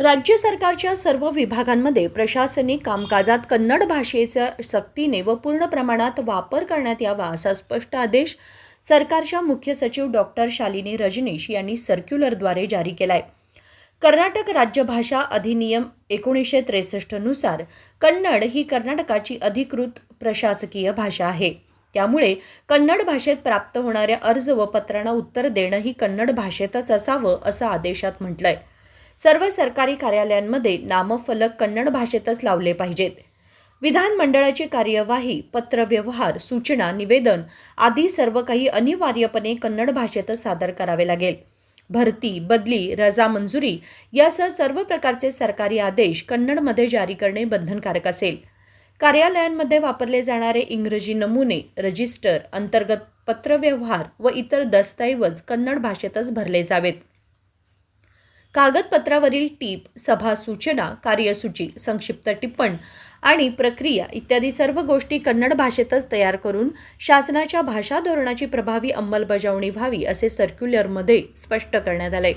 राज्य सरकारच्या सर्व विभागांमध्ये प्रशासनिक कामकाजात कन्नड भाषेचा सक्तीने व पूर्ण प्रमाणात वापर करण्यात यावा असा स्पष्ट आदेश सरकारच्या मुख्य सचिव डॉक्टर शालिनी रजनीश यांनी सर्क्युलरद्वारे जारी केला आहे कर्नाटक राज्यभाषा अधिनियम एकोणीसशे त्रेसष्टनुसार कन्नड ही कर्नाटकाची अधिकृत प्रशासकीय भाषा आहे. त्यामुळे कन्नड भाषेत प्राप्त होणाऱ्या अर्ज व पत्रांना उत्तर देणं ही कन्नड भाषेतच असावं असं आदेशात म्हटलं आहे सर्व सरकारी कार्यालयांमध्ये नामफलक कन्नड भाषेतच लावले पाहिजेत. विधानमंडळाची कार्यवाही पत्रव्यवहार सूचना निवेदन आदी सर्व काही अनिवार्यपणे कन्नड भाषेतच सादर करावे लागेल. भरती बदली रजा मंजुरी यासह सर्व प्रकारचे सरकारी आदेश कन्नडमध्ये जारी करणे बंधनकारक असेल. कार्यालयांमध्ये वापरले जाणारे इंग्रजी नमुने रजिस्टर अंतर्गत पत्रव्यवहार व इतर दस्तऐवज कन्नड भाषेतच भरले जावेत. कागदपत्रावरील टीप सभा सूचना कार्यसूची संक्षिप्त टिप्पण आणि प्रक्रिया इत्यादी सर्व गोष्टी कन्नड भाषेतच तयार करून शासनाच्या भाषा धोरणाची प्रभावी अंमलबजावणी व्हावी असे सर्क्युलरमध्ये स्पष्ट करण्यात आले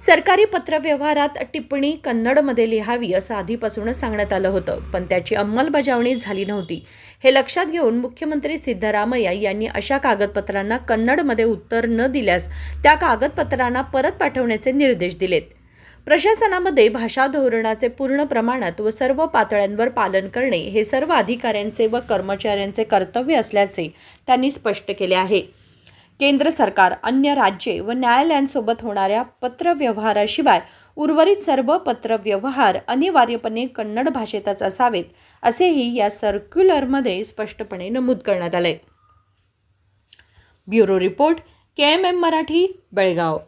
सरकारी पत्रव्यवहारात टिप्पणी कन्नडमध्ये लिहावी असं आधीपासूनच सांगण्यात आलं होतं पण त्याची अंमलबजावणी झाली नव्हती. हे लक्षात घेऊन मुख्यमंत्री सिद्धरामय्या यांनी अशा कागदपत्रांना कन्नडमध्ये उत्तर न दिल्यास त्या कागदपत्रांना परत पाठवण्याचे निर्देश दिलेत. प्रशासनामध्ये भाषा धोरणाचे पूर्ण प्रमाणात व सर्व पातळ्यांवर पालन करणे हे सर्व अधिकाऱ्यांचे व कर्मचाऱ्यांचे कर्तव्य असल्याचे त्यांनी स्पष्ट केले आहे. केंद्र सरकार अन्य राज्ये व न्यायालयांसोबत होणाऱ्या पत्रव्यवहाराशिवाय उर्वरित सर्व पत्रव्यवहार अनिवार्यपणे कन्नड भाषेतच असावेत असेही या सर्क्युलरमध्ये स्पष्टपणे नमूद करण्यात आले bureau report K M M Marathi Belgaum.